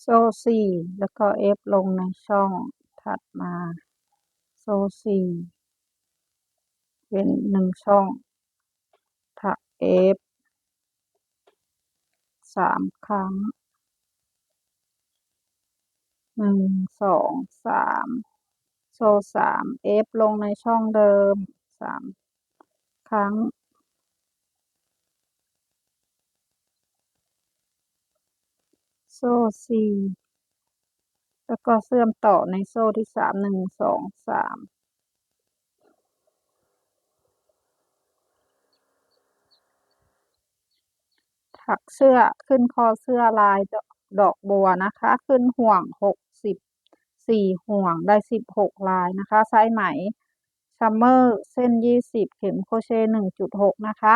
โซ่สี่แล้วก็เอฟลงในช่องถัดมา โซ่สี่เป็นหนึ่งช่อง ถักเอฟสามครั้งหนึ่งสองสามโซ่สามเอฟลงในช่องเดิมสามครั้ง โซ่สี่แล้วก็เชื่อมต่อในโซ่ที่สามหนึ่งสองสามถักเสื้อขึ้นคอเสื้อลายดอกบัวนะคะ ขึ้นห่วงหกสิบสี่ห่วงได้สิบหกลายนะคะไซส์ไหมชัมเมอร์เส้นยี่สิบเข็มโครเชต์หนึ่งจุดหกนะคะ